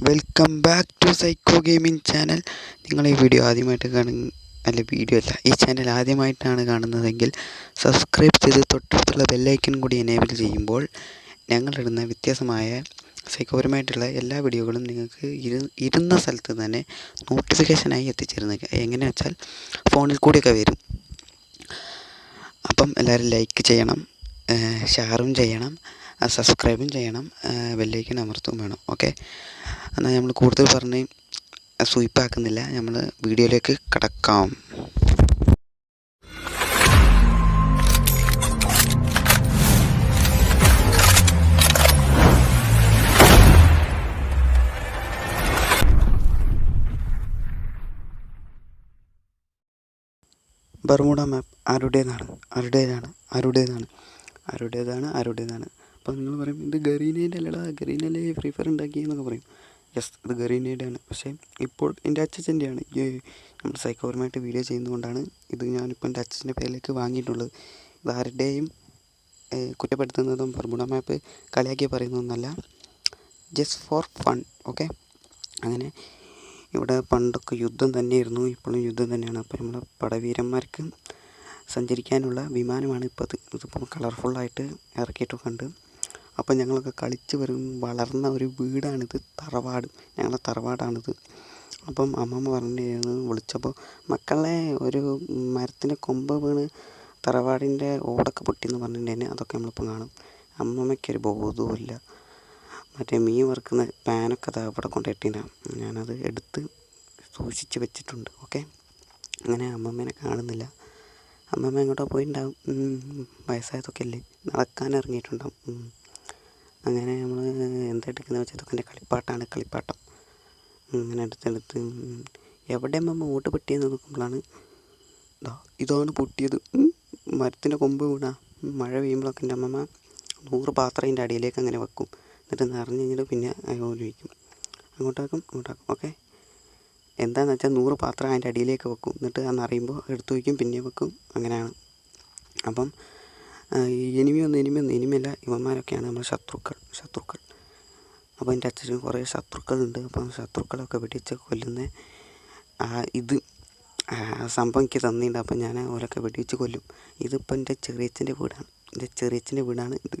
Welcome back to psycho gaming channel നിങ്ങൾ ഈ video ആദ്യമായിട്ട് കാണുന്ന അല്ല വീഡിയോ അല്ല ഈ ചാനൽ ആദ്യമായിട്ടാണ് കാണുന്നതെങ്കിൽ സബ്സ്ക്രൈബ് ചെയ്ത് തൊട്ടടുത്തുള്ള ബെല്ലൈക്കൻ കൂടി എനേബിൾ ചെയ്യുമ്പോൾ ഞങ്ങളിടുന്ന വ്യത്യാസമായ സൈക്കോപരമായിട്ടുള്ള എല്ലാ വീഡിയോകളും നിങ്ങൾക്ക് ഇരു ഇരുന്ന സ്ഥലത്ത് തന്നെ നോട്ടിഫിക്കേഷനായി എത്തിച്ചേരുന്നത്. എങ്ങനെ വെച്ചാൽ ഫോണിൽ കൂടിയൊക്കെ വരും. അപ്പം എല്ലാവരും ലൈക്ക് ചെയ്യണം ഷെയറും ചെയ്യണം. സബ്സ്ക്രൈബും ചെയ്യണം ബെല്ലൈക്കൻ അമർത്തും വേണം ഓക്കെ എന്നാൽ നമ്മൾ കൂടുതൽ പറഞ്ഞ് സ്വീപ്പാക്കുന്നില്ല നമ്മൾ വീഡിയോയിലേക്ക് കടക്കാം. ബർമുഡ മാപ്പ് ആരുടേതാണ്? ആരുടേതാണ്? ആരുടേതാണ്? ആരുടേതാണ്? ആരുടേതാണ്? അപ്പോൾ നിങ്ങൾ പറയും ഇത് ഗറീനേന്റെ അല്ലടാ ഗറീനല്ലേ ഫ്രീ ഫയർ ഉണ്ടാക്കിയെന്നൊക്കെ പറയും. യെസ് ഇത് ഗറീനയുടെ ആണ് പക്ഷേ ഇപ്പോൾ എന്റെ അച്ഛച്ചന്റെയാണ് ഈ നമ്മൾ സൈക്കോപരമായിട്ട് വീഡിയോ ചെയ്യുന്നതുകൊണ്ടാണ് ഇത് ഞാനിപ്പോൾ എന്റെ അച്ഛന്റെ പേരിലേക്ക് വാങ്ങിയിട്ടുള്ളത്. ഇത് ആരുടെയും കുറ്റപ്പെടുത്തുന്നതും ബർമുഡ മാപ്പ് കളിയാക്കി പറയുന്നതൊന്നുമല്ല ജസ്റ്റ് ഫോർ ഫൺ ഓക്കെ അങ്ങനെ ഇവിടെ പണ്ടൊക്കെ യുദ്ധം തന്നെയായിരുന്നു. ഇപ്പോഴും യുദ്ധം തന്നെയാണ്. അപ്പോൾ നമ്മുടെ പടവീരന്മാർക്ക് സഞ്ചരിക്കാനുള്ള വിമാനമാണ് ഇപ്പോൾ അത് ഇതിപ്പോൾ കളർഫുള്ളായിട്ട് ഇറക്കിയിട്ടൊക്കെ ഉണ്ട്. അപ്പോൾ ഞങ്ങളൊക്കെ കളിച്ച് വരും വളർന്ന ഒരു വീടാണിത് തറവാട്. ഞങ്ങളുടെ തറവാടാണിത്. അപ്പം അമ്മമ്മ പറഞ്ഞിരുന്നു വിളിച്ചപ്പോൾ മക്കളെ ഒരു മരത്തിന്റെ കൊമ്പ് വീണ് തറവാടിന്റെ ഓടൊക്കെ പൊട്ടിയെന്ന് പറഞ്ഞിട്ടുണ്ടെങ്കിൽ അതൊക്കെ നമ്മളിപ്പോൾ കാണും. അമ്മമ്മയ്ക്കൊരു ബോധവുമില്ല. മറ്റേ മീൻ വറുക്കുന്ന പാനൊക്കെ അതാ ഇവിടെ കൊണ്ടിട്ടിട്ടുണ്ടാകും ഞാനത് എടുത്ത് സൂക്ഷിച്ച് വെച്ചിട്ടുണ്ട്. ഓക്കെ? അങ്ങനെ അമ്മമ്മേനെ കാണുന്നില്ല. അമ്മമ്മ എങ്ങോട്ടോ പോയിട്ടുണ്ടാവും വയസ്സായതൊക്കെ അല്ലേ? നടക്കാൻ ഇറങ്ങിയിട്ടുണ്ടാവും അങ്ങനെ നമ്മൾ എന്താ എടുക്കുന്നത് വെച്ചാൽ ഇതൊക്കെ കളിപ്പാട്ടാണ് കളിപ്പാട്ടം. അങ്ങനെ എടുത്തെടുത്ത് എവിടെ നമ്മൾ ഓട്ട് പൊട്ടിയെന്ന് നോക്കുമ്പോഴാണ് ഇതാ ഇതാണ് പൊട്ടിയത്. മരത്തിന്റെ കൊമ്പ് വീണാ. മഴ പെയ്യുമ്പോഴൊക്കെ എന്റെ അമ്മമ്മ നൂറ് പാത്രം അതിന്റെ അടിയിലേക്ക് അങ്ങനെ വെക്കും. എന്നിട്ട് നിറഞ്ഞു കഴിഞ്ഞിട്ട് പിന്നെ ഒഴിക്കും അങ്ങോട്ടാക്കും ഇങ്ങോട്ടാക്കും ഓക്കെ? എന്താണെന്ന് വെച്ചാൽ നൂറ് പാത്രം അതിന്റെ അടിയിലേക്ക് വെക്കും. എന്നിട്ട് അത് നിറയുമ്പോൾ എടുത്തു വയ്ക്കും പിന്നെ വെക്കും. അങ്ങനെയാണ്. അപ്പം എനിമിയൊന്നും എനിമിയൊന്നും എനിമിയല്ല. ഇവന്മാരൊക്കെയാണ് നമ്മുടെ ശത്രുക്കൾ ശത്രുക്കൾ. അപ്പോൾ എന്റെ അച്ഛനും കുറേ ശത്രുക്കളുണ്ട്. അപ്പം ശത്രുക്കളൊക്കെ വെടിച്ച് കൊല്ലുന്ന ഇത് സംഭവം എനിക്ക് തന്നിട്ടുണ്ട്. അപ്പം ഞാൻ ഓരൊക്കെ വെടിവെച്ച് കൊല്ലും. ഇതിപ്പോൾ എന്റെ ചെറിയച്ഛന്റെ വീടാണ്. എന്റെ ചെറിയച്ഛന്റെ വീടാണ് ഇത്.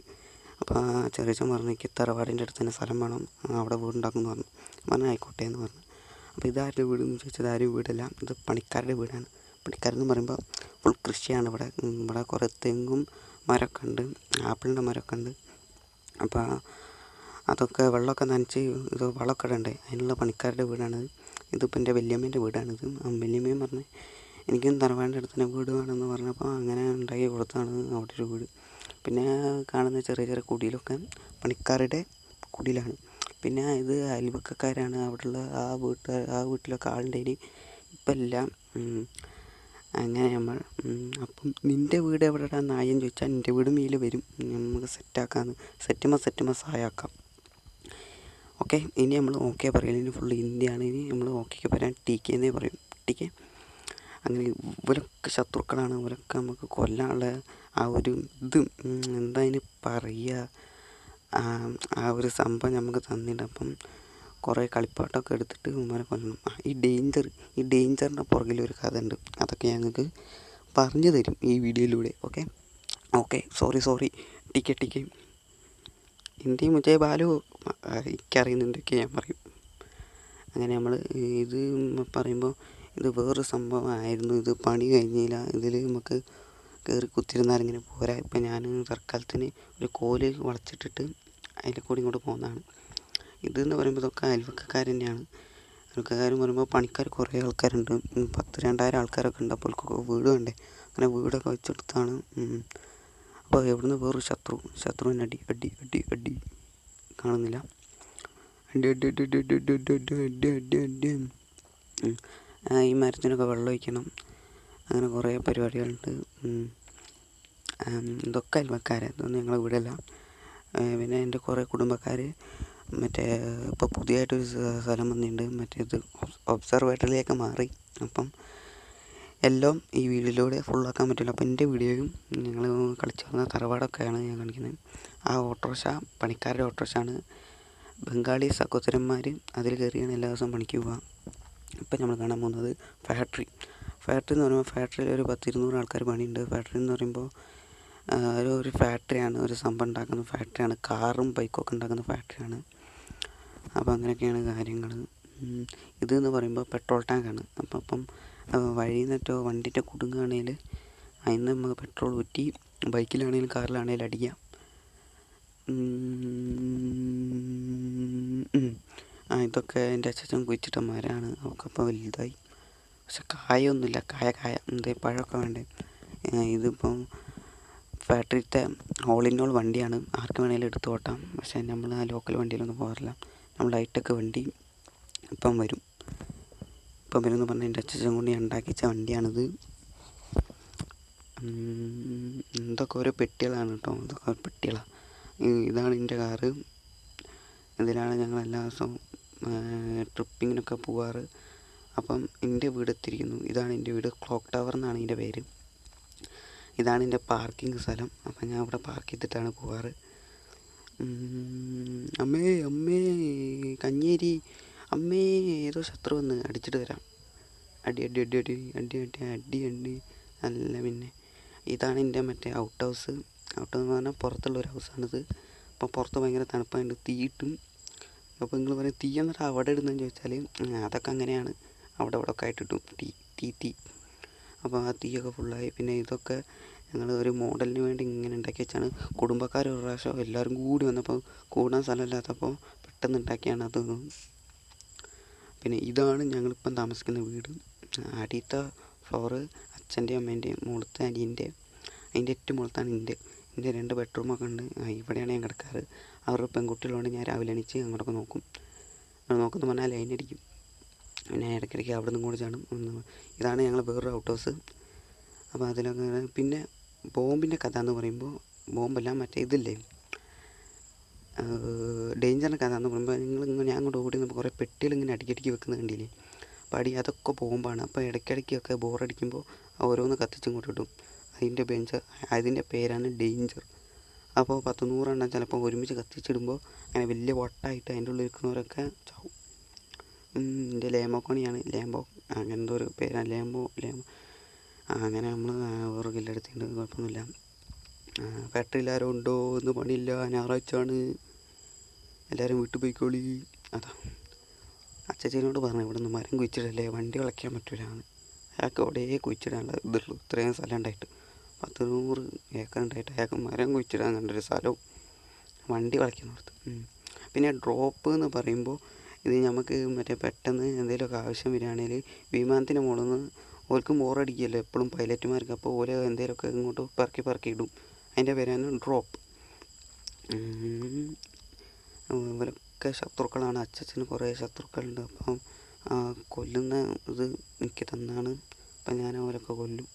അപ്പോൾ ചെറിയച്ഛൻ പറഞ്ഞു എനിക്ക് തറവാടിന്റെ അടുത്ത് തന്നെ സ്ഥലം വേണം. അവിടെ വീടുണ്ടാക്കുമെന്ന് പറഞ്ഞു. പറഞ്ഞു ആയിക്കോട്ടെ എന്ന് പറഞ്ഞു. അപ്പോൾ ഇതാരുടെ വീടെന്ന് ചോദിച്ചത് ആരും വീടല്ല. ഇത് പണിക്കാരുടെ വീടാണ്. പണിക്കാരെന്ന് പറയുമ്പോൾ ഫുൾ കൃഷിയാണ് ഇവിടെ. ഇവിടെ കുറേ തെങ്ങും മരമൊക്കെ ഉണ്ട് ആപ്പിളിന്റെ മരമൊക്കെ ഉണ്ട് അപ്പോൾ അതൊക്കെ വെള്ളമൊക്കെ നനച്ച് ഇത് വളമൊക്കെ ഇടണ്ടേ അതിനുള്ള പണിക്കാരുടെ വീടാണ് ഇതിപ്പോൾ എന്റെ വല്യമ്മേന്റെ വീടാണിത്. വല്യമ്മയും പറഞ്ഞ് എനിക്കും തറവാടിന്റെ അടുത്ത് തന്നെ വീട് വേണമെന്ന് പറഞ്ഞപ്പോൾ അങ്ങനെ ഉണ്ടാക്കി കൊടുത്താണ് അവിടെ ഒരു വീട്. പിന്നെ കാണുന്ന ചെറിയ ചെറിയ കുടിയിലൊക്കെ പണിക്കാരുടെ കുടിയിലാണ്. പിന്നെ ഇത് അയൽവക്കക്കാരാണ് അവിടെയുള്ള ആ വീട്ടുകാർ ആ വീട്ടിലൊക്കെ ആളുണ്ടെങ്കിൽ ഇപ്പം എല്ലാം അങ്ങനെ നമ്മൾ അപ്പം നിന്റെ വീട് എവിടെടാ നായെന്ന് ചോദിച്ചാൽ നിന്റെ വീട് മീൽ വരും. നമുക്ക് സെറ്റാക്കാന്ന് സെറ്റുമ്പോൾ സെറ്റുമ്പോൾ സഹായാക്കാം. ഓക്കെ ഇനി നമ്മൾ ഓക്കെ പറയില്ല ഇനി ഫുൾ ഇന്ത്യയാണ്. ഇനി നമ്മൾ ഓക്കെ പറയാൻ ടി കെ എന്നേ പറയും. ടി കെ അങ്ങനെ ഇവരൊക്കെ ശത്രുക്കളാണ്. ഇവരൊക്കെ നമുക്ക് കൊല്ലാനുള്ള ആ ഒരു ഇത് എന്താ അതിന് പറയുക? ആ ഒരു സംഭവം നമുക്ക് തന്നിട്ട് അപ്പം കുറേ കളിപ്പാട്ടമൊക്കെ എടുത്തിട്ട് ഉമ്മാരെ കൊല്ലണം ഈ ഡേഞ്ചർ ഈ ഡേഞ്ചറിന്റെ പുറകിൽ ഒരു കഥ ഉണ്ട്. അതൊക്കെ ഞങ്ങൾക്ക് പറഞ്ഞു തരും ഈ വീഡിയോയിലൂടെ. ഓക്കെ? Okay sorry sorry. ടിക്കെ ടിക്കെ ഹിന്ദി മുജേ ബാലു എനിക്കറിയുന്നുണ്ടൊക്കെ ഞാൻ പറയും. അങ്ങനെ നമ്മൾ ഇത് പറയുമ്പോൾ ഇത് വേറൊരു സംഭവമായിരുന്നു ഇത് പണി കഴിഞ്ഞില്ല. ഇതിൽ നമുക്ക് കയറി കുത്തിരുന്നാൽ ഇങ്ങനെ പോരാ. ഇപ്പം ഞാൻ തൽക്കാലത്തിന് ഒരു കോൽ വളച്ചിട്ടിട്ട് അതിൽ കൂടി ഇങ്ങോട്ട് പോകുന്നതാണ്. ഇതെന്ന് പറയുമ്പോൾ ഇതൊക്കെ അയൽവക്കക്കാർ തന്നെയാണ് അയൽവക്കക്കാരെന്ന് പറയുമ്പോൾ പണിക്കാർ കുറേ ആൾക്കാരുണ്ട് പത്ത് രണ്ടായിരം ആൾക്കാരൊക്കെ ഉണ്ട് അപ്പോൾ വീട് വേണ്ടേ അങ്ങനെ വീടൊക്കെ വെച്ചെടുത്താണ് അപ്പോൾ എവിടുന്ന് വേറൊരു ശത്രു ശത്രുവിന് അടി അടി അടി അടി കാണുന്നില്ല അടി അടി അടി അടി അടി അടി അടി അടി അടി അടി ഈ മരത്തിനൊക്കെ വെള്ളം ഒഴിക്കണം അങ്ങനെ കുറേ പരിപാടികളുണ്ട് ഇതൊക്കെ അയൽവക്കാരെ ഇതൊന്നും ഞങ്ങളെ വീടല്ല പിന്നെ എന്റെ കുറേ കുടുംബക്കാർ മറ്റേ ഇപ്പോൾ പുതിയതായിട്ടൊരു സ്ഥലം വന്നിട്ടുണ്ട്. മറ്റേ ഇത് ഒബ്സർവേറ്ററിലേക്ക് മാറി. അപ്പം എല്ലാം ഈ വീഡിയോയിലൂടെ ഫുള്ളാക്കാൻ പറ്റില്ല. അപ്പോൾ എന്റെ വീഡിയോയും ഞങ്ങൾ കളിച്ചു വന്ന തറവാടൊക്കെയാണ് ഞാൻ കാണിക്കുന്നത്. ആ ഓട്ടോറിക്ഷ പണിക്കാരുടെ ഓട്ടോറിക്ഷ ആണ് ബംഗാളി സഹോദരന്മാർ അതിൽ കയറിയാണ് എല്ലാ ദിവസവും പണിക്ക് പോവുക. ഇപ്പം നമ്മൾ കാണാൻ പോകുന്നത് ഫാക്ടറി. ഫാക്ടറി എന്ന് പറയുമ്പോൾ ഫാക്ടറിയിൽ ഒരു പത്തിരുന്നൂറ് ആൾക്കാർ പണിയുണ്ട്. ഫാക്ടറി എന്ന് പറയുമ്പോൾ ഒരു ഒരു ഫാക്ടറിയാണ്. ഒരു സംഭവം ഉണ്ടാക്കുന്ന ഫാക്ടറിയാണ്. കാറും ബൈക്കൊക്കെ ഉണ്ടാക്കുന്ന ഫാക്ടറിയാണ്. അപ്പോൾ അങ്ങനെയൊക്കെയാണ് കാര്യങ്ങൾ ഇത് എന്ന് പറയുമ്പോൾ പെട്രോൾ ടാങ്കാണ്. അപ്പം അപ്പം വഴിയിൽ നിന്നിട്ടോ വണ്ടിന്റെ കുടുങ്ങുകയാണെങ്കിൽ അതിൽ നിന്ന് നമുക്ക് പെട്രോൾ ഊറ്റി ബൈക്കിലാണെങ്കിലും കാറിലാണെങ്കിലും അടിക്കാം. ആ ഇതൊക്കെ എന്റെ അച്ഛൻ കുഴിച്ചിട്ട മരമാണ് അവർക്ക് അപ്പോൾ വലുതായി. പക്ഷെ കായൊന്നുമില്ല കായ കായ. എന്തേ പഴമൊക്കെ വേണ്ടേ. ഇതിപ്പം ഫാക്ടറിത്തെ ഓൾ ഇൻ ഓൾ വണ്ടിയാണ്. ആർക്ക് വേണമെങ്കിലും എടുത്തു ഓട്ടാം. പക്ഷേ നമ്മൾ ആ ലോക്കൽ വണ്ടിയിലൊന്നും പോകാറില്ല. നമ്മൾ ഹൈടെക് വണ്ടി ഇപ്പം വരും. ഇപ്പം വരും എന്ന് പറഞ്ഞാൽ എന്റെ അച്ഛൻ കൊണ്ട് ഞാൻ ഉണ്ടാക്കിച്ച വണ്ടിയാണിത്. എന്തൊക്കെ ഓരോ പെട്ടികളാണ് കേട്ടോ. ഇതൊക്കെ പെട്ടികളാണ് ഇതാണ് എന്റെ കാറ്. ഇതിലാണ് ഞങ്ങൾ എല്ലാ ദിവസവും ട്രിപ്പിങ്ങിനൊക്കെ പോവാറ്. അപ്പം എന്റെ വീട് എത്തിയിരിക്കുന്നു. ഇതാണ് എന്റെ വീട്. ക്ലോക്ക് ടവർ എന്നാണ് എന്റെ പേര്. ഇതാണ് എന്റെ പാർക്കിംഗ് സ്ഥലം. അപ്പം ഞാൻ ഇവിടെ പാർക്ക് ചെയ്തിട്ടാണ് പോവാറ്. അമ്മേ അമ്മേ കഞ്ഞേരി. അമ്മേ ഏതോ ശത്രു വന്ന് അടിച്ചിട്ട് വരാം. അടി അടി അടി അടി അടി അടി അടി അടി. നല്ല പിന്നെ. ഇതാണ് എന്റെ മറ്റേ ഔട്ട് ഹൗസ് ഔട്ട് ഹൗസ് എന്ന് പറഞ്ഞാൽ പുറത്തുള്ള ഒരു ഹൗസാണിത് അപ്പോൾ പുറത്ത് ഭയങ്കര തണുപ്പായിട്ട് തീ ഇട്ടും അപ്പോൾ നിങ്ങൾ പറയും തീ എന്നിട്ട് അവിടെ ഇടുന്നതെന്ന് ചോദിച്ചാൽ അതൊക്കെ അങ്ങനെയാണ്. അവിടെ അവിടെ ഒക്കെ ആയിട്ടിട്ടും തീ തീ തീ. അപ്പോൾ ആ തീയൊക്കെ ഫുള്ളായി പിന്നെ ഇതൊക്കെ ഞങ്ങൾ ഒരു മോഡലിന് വേണ്ടി ഇങ്ങനെ ഉണ്ടാക്കി വെച്ചാണ്. കുടുംബക്കാർ ഒരു പ്രാവശ്യം എല്ലാവരും കൂടി വന്നപ്പോൾ കൂടാൻ സ്ഥലമില്ലാത്തപ്പോൾ പെട്ടെന്ന് ഉണ്ടാക്കിയാണ് അത്. പിന്നെ ഇതാണ് ഞങ്ങളിപ്പം താമസിക്കുന്ന വീട്. അടിയത്തെ ഫ്ലോറ് അച്ഛന്റെയും അമ്മേന്റെയും മുകളത്തെ അനിയന്റെ അതിന്റെ ഏറ്റവും മുളത്താണ് എന്റെ എന്റെ രണ്ട് ബെഡ്റൂമൊക്കെ ഉണ്ട്. ഇവിടെയാണ് ഞാൻ കിടക്കാറ്. അവരുടെ പെൺകുട്ടികളുണ്ട് ഞാൻ രാവിലെ എണീച്ച് അങ്ങോട്ടൊക്കെ നോക്കും. നോക്കുന്നു പറഞ്ഞാൽ ലൈൻ അടിക്കും. പിന്നെ ഇടയ്ക്കിടയ്ക്ക് അവിടെ നിന്നും കൂടി ചാടും ഇതാണ് ഞങ്ങൾ വേറൊരു ഔട്ട് ഹൗസ്. അപ്പോൾ അതിലൊക്കെ പിന്നെ ബോംബിന്റെ കഥ എന്ന് പറയുമ്പോൾ ബോംബല്ല മറ്റേ ഇതില്ലേ? ഡേഞ്ചറിന്റെ കഥ എന്ന് പറയുമ്പോൾ നിങ്ങൾ ഇങ്ങനെ ഞാൻ അങ്ങോട്ട് ഓടി നമുക്ക് കുറേ പെട്ടിയിൽ ഇങ്ങനെ അടിക്കടിക്ക് വെക്കുന്ന കണ്ടില്ലേ? അപ്പോൾ അടി അതൊക്കെ ബോംബാണ്. അപ്പോൾ ഇടയ്ക്കിടയ്ക്കൊക്കെ ബോറടിക്കുമ്പോൾ ഓരോന്ന് കത്തിച്ചും കൊണ്ട് ഇടും. അതിന്റെ ബെഞ്ച് അതിന്റെ പേരാണ് ഡേഞ്ചർ. അപ്പോൾ പത്ത് നൂറെണ്ണം ചിലപ്പോൾ ഒരുമിച്ച് കത്തിച്ചിടുമ്പോൾ അങ്ങനെ വലിയ വട്ടായിട്ട് അതിന്റെ ഉള്ളിൽ ഇരിക്കുന്നവരൊക്കെ ചാവും. എന്റെ ലേമോക്കോണിയാണ് ലേമ്പോ അങ്ങനെന്തോ ഒരു പേരാണ്. ലേമ്പോ ആ, അങ്ങനെ നമ്മൾ വേറെ കില്ലെടുത്തിട്ടുണ്ട്. കുഴപ്പമൊന്നുമില്ല. ഫാക്ടറിയിൽ ആരോ ഉണ്ടോ ഇന്ന് പണിയില്ല. ഞായറാഴ്ചയാണ്. എല്ലാവരും വീട്ടിൽ പോയിക്കോളി. അതാ. അച്ഛച്ചനോട് പറഞ്ഞു ഇവിടെ നിന്ന് മരം കുഴിച്ചിടല്ലേ? വണ്ടി കളയ്ക്കാൻ പറ്റൂല അയാൾക്ക് അവിടെ കുഴിച്ചിടാനുള്ള ഇതുള്ളൂ. ഇത്രയും സ്ഥലം ഉണ്ടായിട്ട്. പത്ത് നൂറ് ഏക്കർ ഉണ്ടായിട്ട് അയാൾക്ക് മരം കുഴിച്ചിടാൻ കണ്ടൊരു സ്ഥലവും വണ്ടി കളയ്ക്കുന്നിടത്ത് പിന്നെ ഡ്രോപ്പ് എന്ന് പറയുമ്പോൾ ഇത് നമുക്ക് മറ്റേ പെട്ടെന്ന് എന്തെങ്കിലുമൊക്കെ ആവശ്യം വരികയാണെങ്കിൽ വിമാനത്തിന് മുകളിൽ നിന്ന് ഓർക്ക് ബോറടിക്കുമല്ലോ എപ്പോഴും പൈലറ്റുമാർക്ക് അപ്പോൾ ഓല എന്തെങ്കിലുമൊക്കെ ഇങ്ങോട്ട് പറക്കി പറക്കി ഇടും. അതിന്റെ പേരാണ് ഡ്രോപ്പ് ഇവരൊക്കെ ശത്രുക്കളാണ്. അച്ഛച്ചന് കുറേ ശത്രുക്കളുണ്ട്. അപ്പം കൊല്ലുന്ന ഇത് എനിക്ക് തന്നാണ്. അപ്പം ഞാൻ അവരൊക്കെ കൊല്ലും.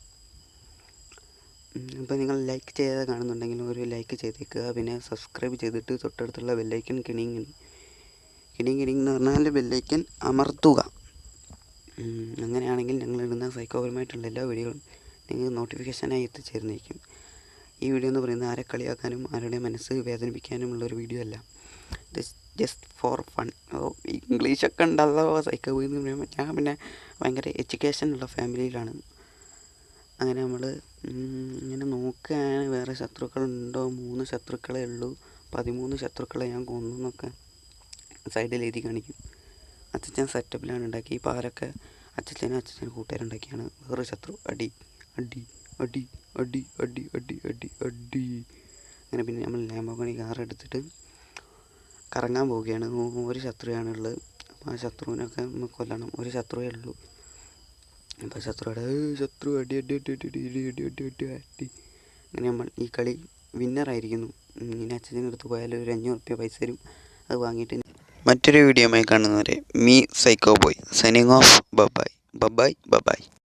അപ്പോൾ നിങ്ങൾ ലൈക്ക് ചെയ്യാതെ കാണുന്നുണ്ടെങ്കിൽ ഒരു ലൈക്ക് ചെയ്തേക്കുക. പിന്നെ സബ്സ്ക്രൈബ് ചെയ്തിട്ട് തൊട്ടടുത്തുള്ള ബെല്ലൈക്കൻ കിണിങ്ങിണി കിണിങ് കിണിങ് എന്ന് പറഞ്ഞാൽ ബെല്ലൈക്കൻ അമർത്തുക. അങ്ങനെയാണെങ്കിൽ ഞങ്ങൾ ഇടുന്ന സൈക്കോപരമായിട്ടുള്ള എല്ലാ വീഡിയോകളും നിങ്ങൾക്ക് നോട്ടിഫിക്കേഷനായി എത്തിച്ചേർന്നിരിക്കും. ഈ വീഡിയോ എന്ന് പറയുന്നത് ആരെ കളിയാക്കാനും ആരുടെ മനസ്സ് വേദനിപ്പിക്കാനുമുള്ള ഒരു വീഡിയോ അല്ല. ജസ്റ്റ് ഫോർ ഫൺ ഓ ഇംഗ്ലീഷൊക്കെ ഉണ്ടല്ലോ സൈക്കോ എന്ന് പറയുമ്പോൾ ഞാൻ പിന്നെ ഭയങ്കര എഡ്യൂക്കേഷൻ ഉള്ള ഫാമിലിയിലാണ് അങ്ങനെ നമ്മൾ ഇങ്ങനെ നോക്കുകയാണ്. വേറെ ശത്രുക്കളുണ്ടോ മൂന്ന് ശത്രുക്കളേ ഉള്ളൂ. പതിമൂന്ന് ശത്രുക്കളെ ഞാൻ കൊന്നു എന്നൊക്കെ സൈഡിൽ എഴുതി കാണിക്കും. അച്ഛൻ സെറ്റപ്പിലാണ് ഉണ്ടാക്കി ഈ പാലൊക്കെ അച്ഛനും അച്ഛനും കൂട്ടുകാരുണ്ടാക്കിയാണ് വേറെ ശത്രു അടി അടി അടി അടി അടി അടി അടി അടി അങ്ങനെ പിന്നെ നമ്മൾ ലാംബോഗണി കാർ എടുത്തിട്ട് കറങ്ങാൻ പോവുകയാണ് ഒരു ശത്രുവാണുള്ളത് അപ്പോൾ ആ ശത്രുവിനൊക്കെ നമുക്ക് കൊല്ലണം ഒരു ശത്രുവേ ഉള്ളൂ അപ്പോൾ ശത്രുവിടെ ശത്രു അടി അടി അടി അടി അടി അടി അടി അടി അടി അടി അങ്ങനെ നമ്മൾ ഈ കളി വിന്നറായിരിക്കുന്നു ഇനി അച്ഛന്റെ അടുത്ത് പോയാൽ ഒരു അഞ്ഞൂറ് റുപ്യ പൈസ തരും അത് വാങ്ങിയിട്ട് മറ്റൊരു വീഡിയോയുമായി കാണുന്നവരെ me psycho boy signing off bye bye bye bye bye bye.